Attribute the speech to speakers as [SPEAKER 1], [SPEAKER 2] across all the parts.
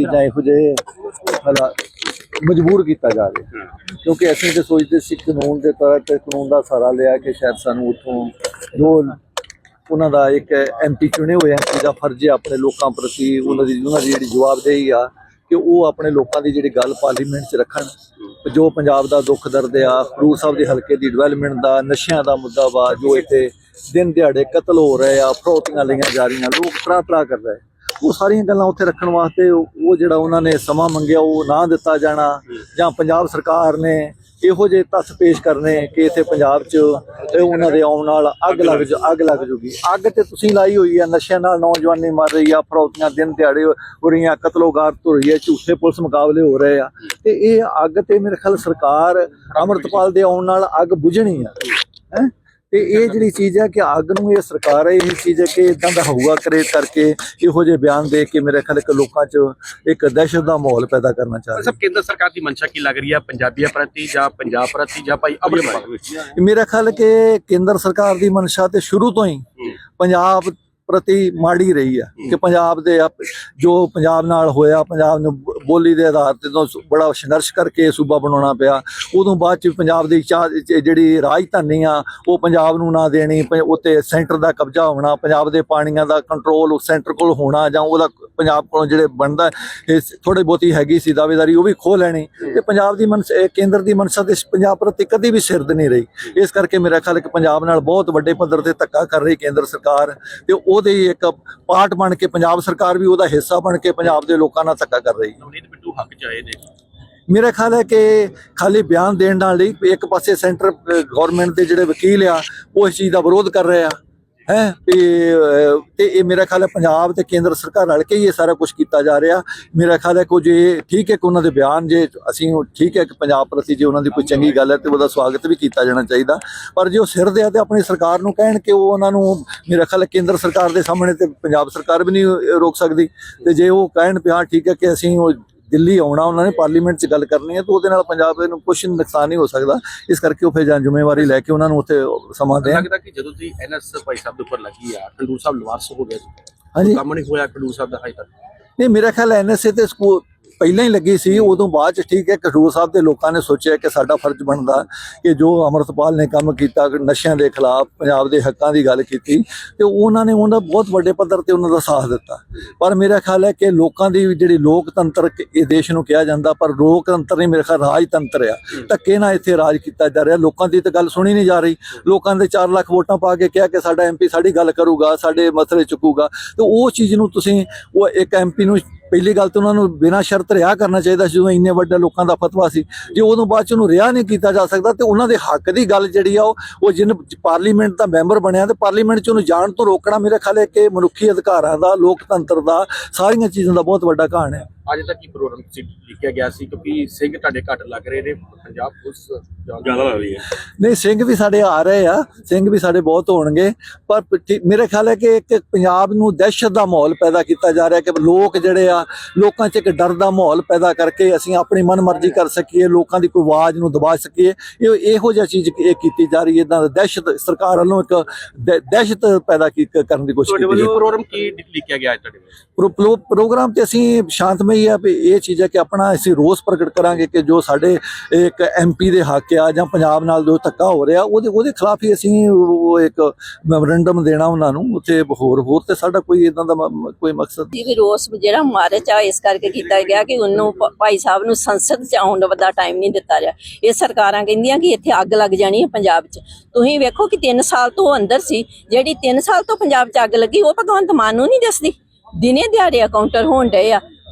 [SPEAKER 1] ਲਈ ਜਾਂ ਇਹੋ ਜਿਹੇ ਹਾਲਾ ਮਜਬੂਰ ਕੀਤਾ ਜਾ ਰਿਹਾ। ਕਿਉਂਕਿ ਅਸੀਂ ਤੇ ਸੋਚਦੇ ਸੀ ਕਾਨੂੰਨ ਦੇ ਤੌਰ ਤੇ ਕਾਨੂੰਨ ਦਾ ਸਹਾਰਾ ਲਿਆ ਕਿ ਸ਼ਾਇਦ ਸਾਨੂੰ ਉੱਥੋਂ ਜੋ ਉਹਨਾਂ ਦਾ ਇੱਕ ਐਮਪੀ ਚੁਣੇ ਹੋਏ ਐਮਪੀ ਦਾ ਫਰਜ਼ ਹੈ ਆਪਣੇ ਲੋਕਾਂ ਪ੍ਰਤੀ ਉਹਨਾਂ ਦੀ ਉਹਨਾਂ ਦੀ ਜਿਹੜੀ ਜਵਾਬਦੇਹੀ ਆ ਕਿ ਉਹ ਆਪਣੇ ਲੋਕਾਂ ਦੀ ਜਿਹੜੀ ਗੱਲ ਪਾਰਲੀਮੈਂਟ 'ਚ ਰੱਖਣ। ਜੋ ਪੰਜਾਬ ਦਾ ਦੁੱਖ ਦਰਦ ਆ ਖਡੂਰ ਸਾਹਿਬ ਦੇ ਹਲਕੇ ਦੀ ਡਿਵੈਲਪਮੈਂਟ ਦਾ ਨਸ਼ਿਆਂ ਦਾ ਮੁੱਦਾ ਵਾ ਜੋ ਇੱਥੇ ਦਿਨ ਦਿਹਾੜੇ ਕਤਲ ਹੋ ਰਹੇ ਆ ਫਰੋਤੀਆਂ ਲਈਆਂ ਜਾ ਰਹੀਆਂ ਲੋਕ ਤਰਾ ਤਰਾ ਕਰ ਰਹੇ। ਉਹ ਸਾਰੀਆਂ ਗੱਲਾਂ ਉੱਥੇ ਰੱਖਣ ਵਾਸਤੇ ਉਹ ਜਿਹੜਾ ਉਹਨਾਂ ਨੇ ਸਮਾਂ ਮੰਗਿਆ ਉਹ ਨਾ ਦਿੱਤਾ ਜਾਣਾ। ਜਾਂ ਪੰਜਾਬ ਸਰਕਾਰ ਨੇ ਇਹੋ ਜਿਹੇ ਤੱਥ ਪੇਸ਼ ਕਰਨੇ ਕਿ ਇੱਥੇ ਪੰਜਾਬ 'ਚ ਇਹ ਉਹਨਾਂ ਦੇ ਆਉਣ ਨਾਲ ਅੱਗ ਲੱਗ ਜਾ ਅੱਗ ਲੱਗ ਜੂਗੀ। ਅੱਗ ਤੇ ਤੁਸੀਂ ਲਾਈ ਹੋਈ ਆ ਨਸ਼ਿਆਂ ਨਾਲ ਨੌਜਵਾਨੀ ਮਰ ਰਹੀ ਆ ਫਰੌਤੀਆਂ ਦਿਨ ਦਿਹਾੜੇ ਹੋ ਰਹੀਆਂ ਕਤਲੋਗਾਰ ਹੋ ਰਹੀ ਹੈ ਝੂਠੇ ਪੁਲਿਸ ਮੁਕਾਬਲੇ ਹੋ ਰਹੇ ਆ। ਤੇ ਇਹ ਅੱਗ ਤੇ ਮੇਰੇ ਖਿਆਲ ਸਰਕਾਰ ਅਮਰਤਪਾਲ ਦੇ ਆਉਣ ਨਾਲ ਅੱਗ ਬੁਝਣੀ ਆ। ਹੈ? ਤੇ ਇਹ ਜਿਹੜੀ ਚੀਜ਼ ਹੈ ਕਿ ਅੱਗ ਨੂੰ ਇਹ ਸਰਕਾਰ ਹੈ ਇਹ ਚੀਜ਼ ਹੈ ਕਿ ਇਦਾਂ ਦਾ ਹਊਆ ਕ੍ਰੀਏਟ ਕਰਕੇ ਇਹੋ ਜਿਹੇ ਬਿਆਨ ਦੇ ਕੇ ਮੇਰੇ ਖਿਆਲ ਇੱਕ ਲੋਕਾਂ 'ਚ ਇੱਕ ਦਹਿਸ਼ਤ ਦਾ ਮਾਹੌਲ ਪੈਦਾ ਕਰਨਾ ਚਾਹ ਰਹੇ
[SPEAKER 2] ਸਭ ਕੇਂਦਰ ਸਰਕਾਰ ਦੀ ਮਨਸ਼ਾ ਕੀ ਲੱਗ ਰਹੀ ਹੈ? ਪੰਜਾਬੀਆਂ ਪ੍ਰਤੀ ਜਾਂ ਪੰਜਾਬ ਪ੍ਰਤੀ ਜਾਂ ਭਾਈ ਅਮਰਪਾਲ
[SPEAKER 1] ਮੇਰਾ ਖਿਆਲ ਕਿ ਕੇਂਦਰ ਸਰਕਾਰ ਦੀ ਮਨਸ਼ਾ ਤੇ ਸ਼ੁਰੂ ਤੋਂ ਹੀ ਪੰਜਾਬ ਪ੍ਰਤੀ ਮਾੜੀ ਰਹੀ ਆ ਕਿ ਪੰਜਾਬ ਦੇ ਜੋ ਪੰਜਾਬ ਨਾਲ ਹੋਇਆ ਪੰਜਾਬ ਨੂੰ ਬੋਲੀ ਦੇ ਆਧਾਰ ਤੇ ਤੋਂ ਬੜਾ ਸੰਘਰਸ਼ ਕਰਕੇ ਸੂਬਾ ਬਣਾਉਣਾ ਪਿਆ। ਉਦੋਂ ਬਾਅਦ ਚ ਪੰਜਾਬ ਦੀ ਚਾਹ ਜਿਹੜੀ ਰਾਜਧਾਨੀ ਆ, ਉਹ ਪੰਜਾਬ ਨੂੰ ਨਾ ਦੇਣੀ, ਪ- ਉੱਤੇ ਸੈਂਟਰ ਦਾ ਕਬਜ਼ਾ ਹੋਣਾ, ਪੰਜਾਬ ਦੇ ਪਾਣੀਆਂ ਦਾ ਕੰਟਰੋਲ ਸੈਂਟਰ ਕੋਲ ਹੋਣਾ ਜਾਂ ਉਹਦਾ ਪੰਜਾਬ ਕੋਲੋਂ ਜਿਹੜੇ ਬਣਦਾ, ਇਹ ਥੋੜੀ ਬਹੁਤੀ ਹੈਗੀ ਸੀ ਦਾਅਵੇਦਾਰੀ, ਉਹ ਵੀ ਖੋ ਲੈਣੀ। ਤੇ ਪੰਜਾਬ ਦੀ ਮਨਸ ਕੇਂਦਰ ਦੀ ਮਨਸ਼ਾ ਤੇ ਪੰਜਾਬ ਪ੍ਰਤੀ ਕਦੀ ਵੀ ਸਿਰਦ ਨਹੀਂ ਰਹੀ। ਇਸ ਕਰਕੇ ਮੇਰਾ ਖਿਆਲ ਹੈ ਕਿ ਪੰਜਾਬ ਨਾਲ ਬਹੁਤ ਵੱਡੇ ਪੱਧਰ ਤੇ ਧੱਕਾ ਕਰ ਰਹੀ ਕੇਂਦਰ ਸਰਕਾਰ। ਤੇ ਉਹਦੇ ਇੱਕ ਪਾਰਟ ਬਣ ਕੇ ਪੰਜਾਬ ਸਰਕਾਰ ਵੀ ਉਹਦਾ ਹਿੱਸਾ ਬਣ ਕੇ ਪੰਜਾਬ ਦੇ ਲੋਕਾਂ ਨਾਲ ਧੱਕਾ ਕਰ ਰਹੀ ਹੈ।
[SPEAKER 2] ਨਵਨੀਤ ਬਿੱਟੂ ਹੱਕ ਚ ਆਏ ਨੇ।
[SPEAKER 1] ਮੇਰਾ ਖਿਆਲ ਹੈ ਕਿ ਖਾਲੀ ਬਿਆਨ ਦੇਣ ਨਾਲ ਲਈ ਇੱਕ ਪਾਸੇ ਸੈਂਟਰ ਗਵਰਨਮੈਂਟ ਦੇ ਜਿਹੜੇ ਵਕੀਲ ਆ, ਉਹ ਇਸ ਚੀਜ਼ ਦਾ ਵਿਰੋਧ ਕਰ ਰਹੇ ਆ। ਹੈ? ਤੇ ਇਹ ਮੇਰਾ ਖਿਆਲ ਹੈ ਪੰਜਾਬ ਤੇ ਕੇਂਦਰ ਸਰਕਾਰ ਰਲ ਕੇ ਹੀ ਇਹ ਸਾਰਾ ਕੁਝ ਕੀਤਾ ਜਾ ਰਿਹਾ। ਮੇਰਾ ਖਿਆਲ ਹੈ ਕੁਝ ਇਹ ਠੀਕ ਹੈ ਕਿ ਉਹਨਾਂ ਦੇ ਬਿਆਨ ਜੇ ਅਸੀਂ ਠੀਕ ਹੈ ਕਿ ਪੰਜਾਬ ਪ੍ਰਤੀ ਜੇ ਉਹਨਾਂ ਦੀ ਕੋਈ ਚੰਗੀ ਗੱਲ ਹੈ ਤੇ ਉਹਦਾ ਸਵਾਗਤ ਵੀ ਕੀਤਾ ਜਾਣਾ ਚਾਹੀਦਾ। ਪਰ ਜੇ ਉਹ ਸਿਰ ਦੇ ਆ ਤੇ ਆਪਣੀ ਸਰਕਾਰ ਨੂੰ ਕਹਿਣ ਕਿ ਉਹ ਉਹਨਾਂ ਨੂੰ ਮੇਰਾ ਖਿਆਲ ਹੈ ਕੇਂਦਰ ਸਰਕਾਰ ਦੇ ਸਾਹਮਣੇ ਤੇ ਪੰਜਾਬ ਸਰਕਾਰ ਵੀ ਨਹੀਂ ਰੋਕ ਸਕਦੀ। ਤੇ ਜੇ ਉਹ ਕਹਿਣ ਪਿਆ ਠੀਕ ਹੈ ਕਿ ਅਸੀਂ ਉਹ ਦਿੱਲੀ ਆਉਣਾ ਉਹਨਾਂ ਨੇ ਪਾਰਲੀਮੈਂਟ 'ਚ ਗੱਲ ਕਰਨੀ ਹੈ ਤਾਂ ਉਹਦੇ ਨਾਲ ਪੰਜਾਬ ਨੂੰ ਕੁਝ ਨੁਕਸਾਨ ਨਹੀਂ ਹੋ ਸਕਦਾ। ਇਸ ਕਰਕੇ ਉਹ ਫਿਰ ਜਾਂ ਜ਼ਿੰਮੇਵਾਰੀ ਲੈ ਕੇ ਉਹਨਾਂ ਨੂੰ ਉੱਥੇ ਸਮਾਂ ਦੇਣ।
[SPEAKER 2] ਲੱਗਦਾ ਕਿ ਜਦੋਂ ਦੀ ਐਨਐਸ ਭਾਈ ਸਾਹਿਬ ਦੇ ਉੱਪਰ ਲੱਗੀ ਆ ਖੰਡੂਰ ਸਾਹਿਬ ਲਵਾਰਸ ਹੋ ਗਿਆ ਸੀ।
[SPEAKER 1] ਹਾਂਜੀ।
[SPEAKER 2] ਕੰਮ ਨਹੀਂ ਹੋਇਆ ਖੰਡੂਰ ਸਾਹਿਬ ਦਾ ਹਾਈ ਤੱਕ?
[SPEAKER 1] ਨਹੀਂ ਮੇਰਾ ਖਿਆਲ ਐਨਐਸਏ ਤੇ ਸਕੂਲ ਪਹਿਲਾਂ ਹੀ ਲੱਗੀ ਸੀ, ਉਦੋਂ ਬਾਅਦ ਚ ਠੀਕ ਹੈ, ਕਸੂਰ ਸਾਹਿਬ ਦੇ ਲੋਕਾਂ ਨੇ ਸੋਚਿਆ ਕਿ ਸਾਡਾ ਫਰਜ਼ ਬਣਦਾ ਕਿ ਜੋ ਅਮਰਤਪਾਲ ਨੇ ਕੰਮ ਕੀਤਾ, ਨਸ਼ਿਆਂ ਦੇ ਖਿਲਾਫ, ਪੰਜਾਬ ਦੇ ਹੱਕਾਂ ਦੀ ਗੱਲ ਕੀਤੀ, ਤੇ ਉਹਨਾਂ ਨੇ ਉਹਨਾਂ ਬਹੁਤ ਵੱਡੇ ਪੱਧਰ ਤੇ ਉਹਨਾਂ ਦਾ ਸਾਥ ਦਿੱਤਾ। ਪਰ ਮੇਰਾ ਖਿਆਲ ਹੈ ਕਿ ਲੋਕਾਂ ਦੀ ਜਿਹੜੀ ਲੋਕਤੰਤਰ ਇਹ ਦੇਸ਼ ਨੂੰ ਕਿਹਾ ਜਾਂਦਾ, ਪਰ ਲੋਕਤੰਤਰ ਨਹੀਂ, ਮੇਰੇ ਖਿਆਲ ਰਾਜਤੰਤਰ ਆ। ਧੱਕੇ ਨਾਲ ਇੱਥੇ ਰਾਜ ਕੀਤਾ ਜਾ ਰਿਹਾ। ਲੋਕਾਂ ਦੀ ਤਾਂ ਗੱਲ ਸੁਣੀ ਨਹੀਂ ਜਾ ਰਹੀ। ਲੋਕਾਂ ਦੇ 4 ਲੱਖ ਵੋਟਾਂ ਪਾ ਕੇ ਕਿਹਾ ਕਿ ਸਾਡਾ ਐਮਪੀ ਸਾਡੀ ਗੱਲ ਕਰੂਗਾ, ਸਾਡੇ ਮਸਲੇ ਚੁੱਕੂਗਾ। ਤੇ ਉਹ ਚੀਜ਼ ਨੂੰ ਤੁਸੀਂ, ਉਹ ਇੱਕ ਐਮਪੀ ਨੂੰ ਪਹਿਲੀ ਗੱਲ ਤਾਂ ਉਹਨਾਂ ਨੂੰ ਬਿਨਾਂ ਸ਼ਰਤ ਰਿਹਾ ਕਰਨਾ ਚਾਹੀਦਾ ਸੀ, ਜਦੋਂ ਇੰਨੇ ਵੱਡੇ ਲੋਕਾਂ ਦਾ ਫਤਵਾ ਸੀ। ਜੇ ਉਦੋਂ ਬਾਅਦ ਚ ਉਹਨੂੰ ਰਿਹਾ ਨਹੀਂ ਕੀਤਾ ਜਾ ਸਕਦਾ, ਤੇ ਉਹਨਾਂ ਦੇ ਹੱਕ ਦੀ ਗੱਲ ਜਿਹੜੀ ਆ, ਉਹ ਉਹ ਜਿਨ ਪਾਰਲੀਮੈਂਟ ਦਾ ਮੈਂਬਰ ਬਣਿਆ, ਤੇ ਪਾਰਲੀਮੈਂਟ ਚ ਉਹਨੂੰ ਜਾਣ ਤੋਂ ਰੋਕਣਾ ਮੇਰੇ ਖਿਆਲ ਹੈ ਕਿ ਮਨੁੱਖੀ ਅਧਿਕਾਰਾਂ ਦਾ, ਲੋਕਤੰਤਰ ਦਾ, ਸਾਰੀਆਂ ਚੀਜ਼ਾਂ ਦਾ ਬਹੁਤ ਵੱਡਾ ਕਾਰਨ ਹੈ।
[SPEAKER 2] ਅੱਜ ਤੱਕ ਕੀ ਪ੍ਰੋਗਰਾਮ ਸੀ ਲਿਖਿਆ ਗਿਆ ਸੀ? ਕਿਉਂਕਿ ਸਿੰਘ ਤੁਹਾਡੇ ਘੱਟ ਲੱਗ ਰਹੇ ਨੇ ਪੰਜਾਬ ਪੁਲਿਸ ਜ਼ਿਆਦਾ ਲੱਗ ਰਹੀ ਹੈ।
[SPEAKER 1] ਨਹੀਂ ਸਿੰਘ ਵੀ ਸਾਡੇ ਆ ਰਹੇ ਆ। ਸਿੰਘ ਵੀ ਸਾਡੇ ਬਹੁਤ ਹੋਣਗੇ। ਪਰ ਮੇਰੇ ਖਿਆਲ ਹੈ ਕਿ ਇੱਕ ਪੰਜਾਬ ਨੂੰ ਦਹਿਸ਼ਤ ਦਾ ਮਾਹੌਲ ਪੈਦਾ ਕੀਤਾ ਜਾ ਰਿਹਾ ਕਿ ਲੋਕ ਜਿਹੜੇ ਆ ਲੋਕਾਂ 'ਚ ਇੱਕ ਡਰ ਦਾ ਮਾਹੌਲ ਪੈਦਾ ਕਰਕੇ ਅਸੀਂ ਆਪਣੀ ਮਨਮਰਜ਼ੀ ਕਰ ਸਕੀਏ ਲੋਕਾਂ ਦੀ ਕੋਈ ਆਵਾਜ਼ ਨੂੰ ਦਬਾ ਸਕੀਏ। ਇਹ ਇਹੋ ਜਿਹਾ ਚੀਜ਼ ਇਹ ਕੀਤੀ ਜਾ ਰਹੀ ਹੈ ਇਦਾਂ ਦਹਿਸ਼ਤ ਸਰਕਾਰ ਵੱਲੋਂ ਇੱਕ ਦਹਿ- ਦਹਿਸ਼ਤ ਪੈਦਾ ਕੀ- ਕਰਨ ਦੀ ਕੋਸ਼ਿਸ਼ ਕੀਤੀ ਹੈ।
[SPEAKER 2] ਪ੍ਰੋਗਰਾਮ ਕੀ ਲਿਖਿਆ ਗਿਆ ਅੱਜ ਤੁਹਾਡੇ ਵੱਲੋਂ?
[SPEAKER 1] ਪ੍ਰੋਗਰਾਮ ਤੇ ਅਸੀਂ ਸ਼ਾਂਤਮਈ ਆ ਵੀ ਇਹ ਚੀਜ਼ ਹੈ ਕਿ ਆਪਣਾ ਅਸੀਂ ਰੋਸ ਪ੍ਰਗਟ ਕਰਾਂਗੇ ਕਿ ਜੋ ਸਾਡੇ ਇੱਕ ਐਮਪੀ ਦੇ ਹੱਕ ਆ ਜਾਂ ਪੰਜਾਬ ਨਾਲ ਜੋ ਧੱਕਾ ਹੋ ਰਿਹਾ, ਉਹਦੇ ਉਹਦੇ ਖਿਲਾਫ ਹੀ ਅਸੀਂ ਉਹ ਇੱਕ ਮੈਮੋਰੈਂਡਮ ਦੇਣਾ ਉਹਨਾਂ ਨੂੰ, ਉੱਥੇ ਹੋਰ ਹੋਰ ਤੇ ਸਾਡਾ ਕੋਈ ਇਦਾਂ ਦਾ ਕੋਈ ਮਕਸਦ
[SPEAKER 3] ਜੀ ਰੋਸ ਜਿਹੜਾ ਮਾਰਚ ਆ, ਇਸ ਕਰਕੇ ਕੀਤਾ ਗਿਆ ਕਿ ਉਹਨੂੰ ਭਾਈ ਸਾਹਿਬ ਨੂੰ ਸੰਸਦ ਚ ਆਉਣ ਦਾ ਟਾਈਮ ਨਹੀਂ ਦਿੱਤਾ ਰਿਹਾ। ਇਹ ਸਰਕਾਰਾਂ ਕਹਿੰਦੀਆਂ ਕਿ ਇੱਥੇ ਅੱਗ ਲੱਗ ਜਾਣੀ ਹੈ ਪੰਜਾਬ 'ਚ। ਤੁਸੀਂ ਵੇਖੋ ਕਿ 3 ਸਾਲ ਤੋਂ ਅੰਦਰ ਸੀ, ਜਿਹੜੀ 3 ਸਾਲ ਤੋਂ ਪੰਜਾਬ 'ਚ ਅੱਗ ਲੱਗੀ, ਉਹ ਭਗਵੰਤ ਮਾਨ ਨੂੰ ਨਹੀਂ ਦੱਸਦੀ। ਦਿਨੇ ਦਿਹਾੜੇ ਕਾਊਂਟਰ ਹੋਣ ਡਏ ਆ।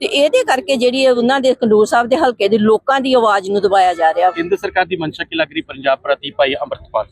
[SPEAKER 3] ਤੇ ਇਹਦੇ ਕਰਕੇ ਜਿਹੜੀ ਉਹਨਾਂ ਦੇ ਖਡੂਰ ਸਾਹਿਬ ਦੇ ਹਲਕੇ ਦੇ ਲੋਕਾਂ ਦੀ ਆਵਾਜ਼ ਨੂੰ ਦਬਾਇਆ ਜਾ ਰਿਹਾ।
[SPEAKER 2] ਕੇਂਦਰ ਸਰਕਾਰ ਦੀ ਮਨਸ਼ਾ ਕੀ ਲੱਗ ਰਹੀ ਪੰਜਾਬ ਪ੍ਰਤੀ ਭਾਈ ਅਮਰਪਾਲ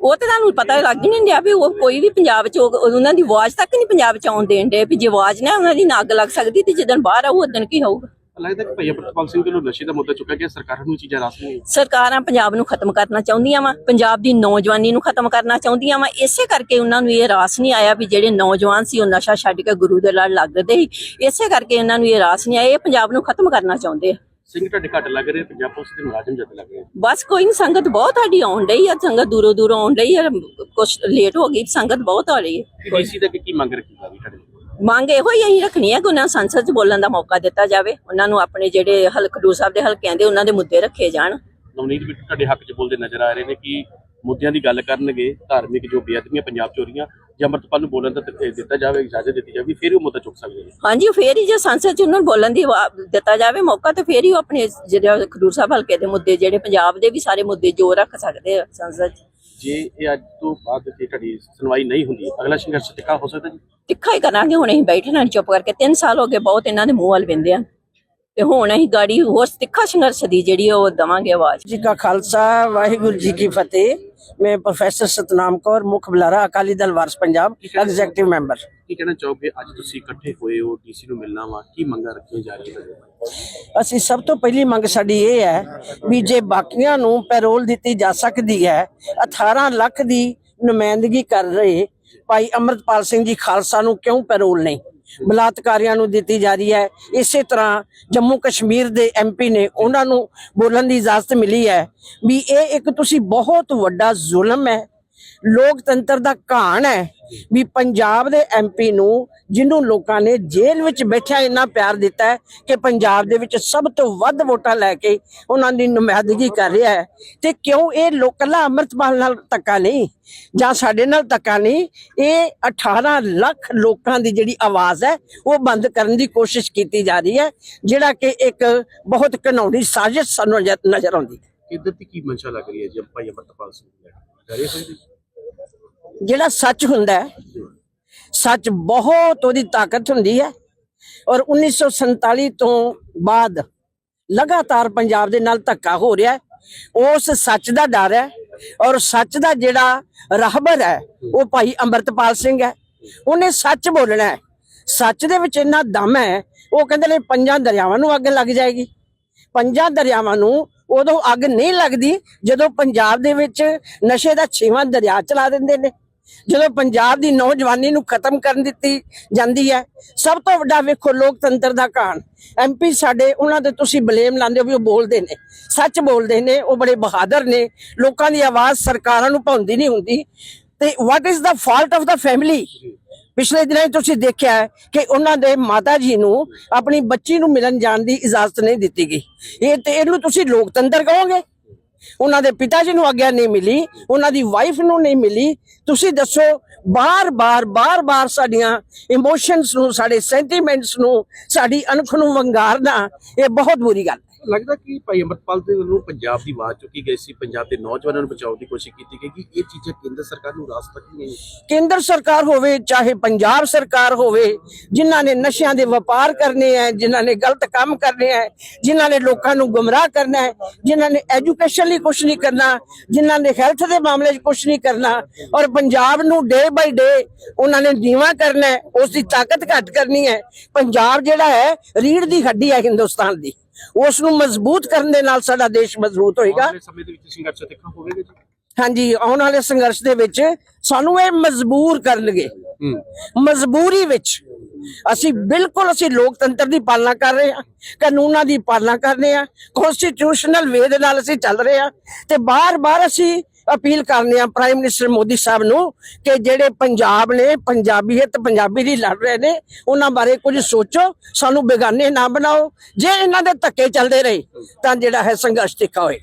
[SPEAKER 3] ਉਹ ਤੇ ਤੁਹਾਨੂੰ ਪਤਾ ਲੱਗ ਹੀ ਨਹੀਂ ਰਿਹਾ ਵੀ ਉਹ ਕੋਈ ਵੀ ਪੰਜਾਬ ਚ ਉਹ- ਉਹਨਾਂ ਦੀ ਆਵਾਜ਼ ਤੱਕ ਨਹੀਂ ਪੰਜਾਬ ਚ ਆਉਣ ਦੇਣ ਦੇ ਵੀ ਜੇ ਆਵਾਜ਼ ਨਾ ਉਹਨਾਂ ਦੀ ਨਾ ਅੱਗ ਲੱਗ ਸਕਦੀ ਤੇ ਜਦੋਂ ਬਾਹਰ ਆਊ ਉਦੋਂ ਕੀ ਹੋਊਗਾ
[SPEAKER 2] ਲੱਗਦਾ ਕਿ ਭਾਈ ਅਮਰਪਾਲ ਸਿੰਘ ਵੱਲੋਂ ਨਸ਼ੇ ਦਾ ਮੁੱਦਾ ਚੁੱਕਿਆ ਗਿਆ ਸਰਕਾਰਾਂ ਨੂੰ ਚੀਜ਼ਾਂ ਰਾਸ ਨਹੀਂ
[SPEAKER 3] ਸਰਕਾਰਾਂ ਪੰਜਾਬ ਨੂੰ ਖਤਮ ਕਰਨਾ ਚਾਹੁੰਦੀਆਂ ਵਾ ਪੰਜਾਬ ਦੀ ਨੌਜਵਾਨੀ ਨੂੰ ਖਤਮ ਕਰਨਾ ਚਾਹੁੰਦੀਆਂ ਵਾ ਇਸੇ ਕਰਕੇ ਉਹਨਾਂ ਨੂੰ ਇਹ ਰਾਸ ਨਹੀਂ ਆਇਆ ਵੀ ਜਿਹੜੇ ਨੌਜਵਾਨ ਸੀ ਉਹ ਨਸ਼ਾ ਛੱਡ ਕੇ ਗੁਰੂ ਦੇ ਲੜ ਲੱਗਦੇ ਸੀ। ਇਸੇ ਕਰਕੇ ਉਹਨਾਂ ਨੂੰ ਇਹ ਰਾਸ ਨਹੀਂ ਆਇਆ ਇਹ ਪੰਜਾਬ ਨੂੰ ਖਤਮ ਕਰਨਾ ਚਾਹੁੰਦੇ ਆ।
[SPEAKER 2] ਸਿੰਘ ਤੁਹਾਡੇ ਘੱਟ ਲੱਗ ਰਹੇ ਪੰਜਾਬ ਪੁਲਿਸ ਦੇ ਮੁਲਾਜ਼ਮ ਜਦ ਲੱਗ ਰਹੇ
[SPEAKER 3] ਬਸ ਕੋਈ ਨਹੀਂ ਸੰਗਤ ਬਹੁਤ ਸਾਡੀ ਆਉਣ ਡਈ ਆ ਸੰਗਤ ਦੂਰੋਂ ਦੂਰੋਂ ਆਉਣ ਡਈ ਆ ਕੁਛ ਲੇਟ ਹੋ ਗਈ ਸੰਗਤ ਬਹੁਤ ਆ ਰਹੀ ਹੈ
[SPEAKER 2] ਡੀਸੀ ਦਾ ਕੀ ਮੰਗ ਰੱਖੀ ਜਾਵੇ ਤੁਹਾਡੇ
[SPEAKER 3] ਮੰਗ ਇਹੋ ਹੀ ਅਸੀਂ ਰੱਖਣੀ ਹੈ ਕਿ ਉਹਨਾਂ ਨੂੰ ਸੰਸਦ 'ਚ ਬੋਲਣ ਦਾ ਮੌਕਾ ਦਿੱਤਾ ਜਾਵੇ। ਉਹਨਾਂ ਨੂੰ ਆਪਣੇ ਜਿਹੜੇ ਹਲਕ ਖਡੂਰ ਸਾਹਿਬ ਦੇ ਹਲਕਿਆਂ ਦੇ ਉਹਨਾਂ ਦੇ ਮੁੱਦੇ ਰੱਖੇ ਜਾਣ।
[SPEAKER 2] ਨਵਨੀਤ ਵੀ ਤੁਹਾਡੇ ਹੱਕ 'ਚ ਬੋਲਦੇ ਨਜ਼ਰ ਆ ਰਹੇ ਨੇ ਕਿ ਮੁੱਦਿਆਂ ਦੀ ਗੱਲ ਕਰਨਗੇ। ਧਾਰਮਿਕ ਜੋ ਬੇਅਦਬੀਆਂ ਪੰਜਾਬ 'ਚ ਹੋ ਰਹੀਆਂ ਜੇ ਅਮਰਪਾਲ ਨੂੰ ਬੋਲਣ ਦਾ ਦਿੱਤੇ- ਜਾਵੇ ਇਜਾਜ਼ਤ ਦਿੱਤੀ ਜਾਵੇ ਫਿਰ ਉਹ ਮੁੱਦਾ ਚੁੱਕ ਸਕਦੇ ਨੇ।
[SPEAKER 3] ਹਾਂਜੀ ਫੇਰ ਹੀ ਜੇ ਸੰਸਦ 'ਚ ਉਹਨਾਂ ਨੂੰ ਬੋਲਣ ਦੀ ਦਿੱਤਾ ਜਾਵੇ ਮੌਕਾ ਤੇ ਫੇਰ ਹੀ ਉਹ ਆਪਣੇ ਜਿਹੜੇ ਖਡੂਰ ਸਾਹਿਬ ਹਲਕੇ ਦੇ ਮੁੱਦੇ ਜਿਹੜੇ ਪੰਜਾਬ ਦੇ ਵੀ ਸਾਰੇ ਮੁੱਦੇ ਜੋ ਰੱਖ ਸਕਦੇ ਆ ਸੰਸਦ 'ਚ।
[SPEAKER 2] ਜੇ ਇਹ ਅੱਜ ਤੋਂ ਬਾਅਦ ਜੇ ਤੁਹਾਡੀ ਸੁਣਵਾਈ ਨਹੀਂ ਹੁੰਦੀ ਅਗਲਾ ਸੰਘਰਸ਼ ਤਿੱਖਾ ਹੋ ਸਕਦਾ ਜੀ?
[SPEAKER 3] ਤਿੱਖਾ ਹੀ ਕਰਾਂਗੇ ਹੁਣ ਅਸੀਂ ਬੈਠਣਾ ਨੀ ਚੁੱਪ ਕਰਕੇ 3 ਸਾਲ ਹੋ ਗਏ ਬਹੁਤ ਇਹਨਾਂ ਦੇ ਮੂੰਹ ਵੱਲ ਵਿੰਦੇ ਆ। ਤੇ ਹੁਣ ਅਸੀਂ ਗਾੜੀ ਹੋਰ ਤਿੱਖਾ ਸੰਘਰਸ਼ ਦੀ ਜਿਹੜੀ ਉਹ ਦਵਾਂਗੇ ਆਵਾਜ਼।
[SPEAKER 4] ਜੀ ਕਾ ਖਾਲਸਾ ਵਾਹਿਗੁਰੂ ਜੀ ਕੀ ਫਤਿਹ। ਮੈਂ ਪ੍ਰੋਫੈਸਰ ਸਤਨਾਮ ਕੌਰ ਮੁੱਖ ਬੁਲਾਰਾ ਅਕਾਲੀ ਦਲ ਵਾਰਸ ਪੰਜਾਬ ਐਗਜ਼ੈਕਟਿਵ ਮੈਂਬਰ
[SPEAKER 2] ਕੀ ਕਹਿਣਾ ਚਾਹੋਗੇ? ਅੱਜ ਤੁਸੀਂ ਇਕੱਠੇ ਹੋਏ ਹੋ ਡੀਸੀ ਨੂੰ ਮਿਲਣਾ ਵਾ ਕੀ ਮੰਗਾਂ ਰੱਖੀਆਂ ਜਾ ਰਹੀਆਂ
[SPEAKER 4] ਅਸੀਂ ਸਭ ਤੋਂ ਪਹਿਲੀ ਮੰਗ ਸਾਡੀ ਇਹ ਹੈ ਵੀ ਜੇ ਬਾਕੀਆਂ ਨੂੰ ਪੈਰੋਲ ਦਿੱਤੀ ਜਾ ਸਕਦੀ ਹੈ 18 ਲੱਖ ਦੀ ਨੁਮਾਇੰਦਗੀ ਕਰ ਰਹੇ ਭਾਈ ਅਮਰਤਪਾਲ ਸਿੰਘ ਜੀ ਖਾਲਸਾ ਨੂੰ ਕਿਉਂ ਪੈਰੋਲ ਨਹੀਂ? ਬਲਾਤਕਾਰੀਆਂ ਨੂੰ ਦਿੱਤੀ ਜਾ ਰਹੀ ਹੈ। ਇਸੇ ਤਰ੍ਹਾਂ ਜੰਮੂ ਕਸ਼ਮੀਰ ਦੇ ਐਮਪੀ ਨੇ ਉਹਨਾਂ ਨੂੰ ਬੋਲਣ ਦੀ ਇਜਾਜ਼ਤ ਮਿਲੀ ਹੈ ਵੀ ਇਹ ਇੱਕ ਤੁਸੀਂ ਬਹੁਤ ਵੱਡਾ ਜ਼ੁਲਮ ਹੈ। ਲੋਕਤੰਤਰ ਦਾ ਘਾਣ ਹੈ ਵੀ ਪੰਜਾਬ ਦੇ ਐਮਪੀ ਨੂੰ ਜਿਹਨੂੰ ਲੋਕਾਂ ਨੇ ਜੇਲ੍ਹ ਵਿੱਚ ਬੈਠਿਆ ਇੰਨਾ ਪਿਆਰ ਦਿੱਤਾ ਹੈ ਕਿ ਪੰਜਾਬ ਦੇ ਵਿੱਚ ਸਭ ਤੋਂ ਵੱਧ ਵੋਟਾਂ ਲੈ ਕੇ ਉਹਨਾਂ ਦੀ ਨੁਮਾਇੰਦਗੀ ਕਰ ਰਿਹਾ ਹੈ। ਤੇ ਕਿਉਂ ਇਹ ਲੋਕਲਾ ਅੰਮ੍ਰਿਤਪਾਲ ਨਾਲ ਧੱਕਾ ਨਹੀਂ? ਜਾਂ ਸਾਡੇ ਨਾਲ ਧੱਕਾ ਨਹੀਂ? ਇਹ 18 ਲੱਖ ਲੋਕਾਂ ਦੀ ਜਿਹੜੀ ਆਵਾਜ਼ ਹੈ, ਉਹ ਬੰਦ ਕਰਨ ਦੀ ਕੋਸ਼ਿਸ਼ ਕੀਤੀ ਜਾ ਰਹੀ ਹੈ, ਜਿਹੜਾ ਕਿ ਇੱਕ ਬਹੁਤ ਘਿਨੌਣੀ ਸਾਜ਼ਿਸ਼ ਸਾਨੂੰ ਨਜ਼ਰ ਆਉਂਦੀ ਹੈ।
[SPEAKER 2] ਕਿੱਧਰ ਦੀ ਕੀ ਮਨਸ਼ਾ ਲੱਗ ਰਹੀ ਹੈ ਜੀ ਭਾਈ ਅਮਰਪਾਲ ਸਿੰਘ ਦੀ
[SPEAKER 4] ਜਿਹੜਾ ਸੱਚ ਹੁੰਦਾ ਹੈ ਸੱਚ ਬਹੁਤ ਉਹਦੀ ਤਾਕਤ ਹੁੰਦੀ ਹੈ ਔਰ 1947 ਤੋਂ ਬਾਅਦ ਲਗਾਤਾਰ ਪੰਜਾਬ ਦੇ ਨਾਲ ਧੱਕਾ ਹੋ ਰਿਹਾ ਹੈ। ਉਸ ਸੱਚ ਦਾ ਡਰ ਹੈ ਔਰ ਸੱਚ ਦਾ ਜਿਹੜਾ ਰਹਿਬਰ ਹੈ ਉਹ ਭਾਈ ਅੰਮ੍ਰਿਤਪਾਲ ਸਿੰਘ ਹੈ। ਉਹਨੇ ਸੱਚ ਬੋਲਣਾ ਹੈ। ਸੱਚ ਦੇ ਵਿੱਚ ਇੰਨਾ ਦਮ ਹੈ ਉਹ ਕਹਿੰਦੇ ਨੇ ਪੰਜਾਂ ਦਰਿਆਵਾਂ ਨੂੰ ਅੱਗ ਲੱਗ ਜਾਏਗੀ। ਪੰਜਾਂ ਦਰਿਆਵਾਂ ਨੂੰ ਉਦੋਂ ਅੱਗ ਨਹੀਂ ਲੱਗਦੀ ਜਦੋਂ ਪੰਜਾਬ ਦੇ ਵਿੱਚ ਨਸ਼ੇ ਦਾ ਛੇਵਾਂ ਦਰਿਆ ਚਲਾ ਦਿੰਦੇ ਨੇ। ਜਦੋਂ ਪੰਜਾਬ ਦੀ ਨੌਜਵਾਨੀ ਨੂੰ ਖਤਮ ਕਰਨ ਦਿੱਤੀ ਜਾਂਦੀ ਹੈ, ਸਭ ਤੋਂ ਵੱਡਾ ਵੇਖੋ ਲੋਕਤੰਤਰ ਦਾ ਕਾਣ ਐਮਪੀ ਸਾਡੇ, ਉਹਨਾਂ ਤੇ ਤੁਸੀਂ ਬਲੇਮ ਲਾਉਂਦੇ ਹੋ ਵੀ ਉਹ ਬੋਲਦੇ ਨੇ। ਸੱਚ ਬੋਲਦੇ ਨੇ, ਉਹ ਬੜੇ ਬਹਾਦਰ ਨੇ। ਲੋਕਾਂ ਦੀ ਆਵਾਜ਼ ਸਰਕਾਰਾਂ ਨੂੰ ਪਾਉਂਦੀ ਨਹੀਂ ਹੁੰਦੀ। ਤੇ what is the fault of the family ਪਿਛਲੇ ਦਿਨਾਂ ਤੁਸੀਂ ਦੇਖਿਆ ਹੈ ਕਿ ਉਹਨਾਂ ਦੇ ਮਾਤਾ ਜੀ ਨੂੰ ਆਪਣੀ ਬੱਚੀ ਨੂੰ ਮਿਲਣ ਜਾਣ ਦੀ ਇਜਾਜ਼ਤ ਨਹੀਂ ਦਿੱਤੀ ਗਈ। ਇਹ ਤੇ ਇਹਨੂੰ ਤੁਸੀਂ ਲੋਕਤੰਤਰ ਕਹੋਗੇ? ਉਹਨਾਂ ਦੇ ਪਿਤਾ ਜੀ ਨੂੰ ਆਗਿਆ ਨਹੀਂ ਮਿਲੀ, ਉਹਨਾਂ ਦੀ ਵਾਈਫ ਨੂੰ ਨਹੀਂ ਮਿਲੀ। ਤੁਸੀਂ ਦੱਸੋ ਬਾਰ-ਬਾਰ ਬਾਰ-ਬਾਰ ਸਾਡੀਆਂ ਇਮੋਸ਼ਨਸ ਨੂੰ, ਸਾਡੇ ਸੈਂਟੀਮੈਂਟਸ ਨੂੰ, ਸਾਡੀ ਅਣਖ ਨੂੰ ਵੰਗਾਰਨਾ, ਇਹ ਬਹੁਤ ਬੁਰੀ ਗੱਲ ਹੈ।
[SPEAKER 2] ਲੱਗਦਾ ਕਿ ਭਾਈ ਅਮਰਪਾਲ ਦੇ ਵੱਲੋਂ ਪੰਜਾਬ ਦੀ ਆਵਾਜ਼ ਚੁੱਕੀ ਗਈ ਸੀ, ਪੰਜਾਬ ਦੇ ਨੌਜਵਾਨਾਂ ਨੂੰ ਬਚਾਉਣ ਦੀ ਕੋਸ਼ਿਸ਼ ਕੀਤੀ ਗਈ ਕਿ ਇਹ ਚੀਜ਼ਾਂ ਕੇਂਦਰ ਸਰਕਾਰ ਨੂੰ ਰਾਸ ਤੱਕ ਨਹੀਂ
[SPEAKER 4] ਕੇਂਦਰ ਸਰਕਾਰ ਹੋਵੇ, ਚਾਹੇ ਪੰਜਾਬ ਸਰਕਾਰ ਹੋਵੇ, ਜਿਨ੍ਹਾਂ ਨੇ ਨਸ਼ਿਆਂ ਦੇ ਵਪਾਰ ਕਰਨੇ ਹੈ ਜਿਨ੍ਹਾਂ ਨੇ ਗਲਤ ਕੰਮ ਕਰਨੇ ਹੈ ਜਿਨ੍ਹਾਂ ਨੇ ਲੋਕਾਂ ਨੂੰ ਗੁੰਮਰਾਹ ਕਰਨਾ ਹੈ ਜਿਨ੍ਹਾਂ ਨੇ ਐਜੂਕੇਸ਼ਨ ਲਈ ਕੁਝ ਨਹੀਂ ਕਰਨਾ, ਜਿਨ੍ਹਾਂ ਨੇ ਹੈਲਥ ਦੇ ਮਾਮਲੇ 'ਚ ਕੁਝ ਨਹੀਂ ਕਰਨਾ, ਔਰ ਪੰਜਾਬ ਨੂੰ ਡੇ ਬਾਈ ਡੇ ਉਹਨਾਂ ਨੇ ਨੀਵਾਂ ਕਰਨਾ ਹੈ ਉਸ ਦੀ ਤਾਕਤ ਘੱਟ ਕਰਨੀ ਹੈ ਪੰਜਾਬ ਜਿਹੜਾ ਹੈ ਰੀੜ ਦੀ ਹੱਡੀ ਹੈ ਹਿੰਦੁਸਤਾਨ ਦੀ। ਉਸ ਨੂੰ ਮਜ਼ਬੂਤ ਕਰਨ ਦੇ ਨਾਲ ਸਾਡਾ ਦੇਸ਼ ਮਜ਼ਬੂਤ ਹੋਏਗਾ।
[SPEAKER 2] ਅਗਲੇ ਸਮੇਂ ਦੇ ਵਿੱਚ ਸੰਘਰਸ਼ ਤਿੱਖਾ ਹੋਵੇਗਾ ਜੀ?
[SPEAKER 4] ਹਾਂਜੀ ਆਉਣ ਵਾਲੇ ਸੰਘਰਸ਼ ਦੇ ਵਿੱਚ ਸਾਨੂੰ ਇਹ ਮਜਬੂਰ ਕਰਨਗੇ। ਮਜਬੂਰੀ ਵਿੱਚ ਅਸੀਂ ਬਿਲਕੁਲ ਅਸੀਂ ਲੋਕਤੰਤਰ ਦੀ ਪਾਲਣਾ ਕਰ ਰਹੇ ਹਾਂ ਕਾਨੂੰਨਾਂ ਦੀ ਪਾਲਣਾ ਕਰ ਰਹੇ ਹਾਂ ਕਨਸਟੀਟਿਊਸ਼ਨਲ ਵੇ ਦੇ ਨਾਲ ਅਸੀਂ ਚੱਲ ਰਹੇ ਹਾਂ ਤੇ ਬਾਰ-ਬਾਰ ਅਸੀਂ ਅਪੀਲ ਕਰਨੇ ਆ ਪ੍ਰਾਈਮ ਮਿਨਿਸਟਰ ਮੋਦੀ ਸਾਹਿਬ ਨੂੰ ਕਿ ਜਿਹੜੇ ਪੰਜਾਬ ਨੇ ਪੰਜਾਬੀਅਤ ਪੰਜਾਬੀ ਦੀ ਲੜ ਰਹੇ ਨੇ, ਉਹਨਾਂ ਬਾਰੇ ਕੁਝ ਸੋਚੋ, ਸਾਨੂੰ ਬੇਗਾਨੇ ਨਾ ਬਣਾਓ, ਜੇ ਇਹਨਾਂ ਦੇ ਧੱਕੇ ਚੱਲਦੇ ਰਹੇ, ਤਾਂ ਜਿਹੜਾ ਹੈ ਸੰਘਰਸ਼ ਤਿੱਖਾ ਹੋਏ।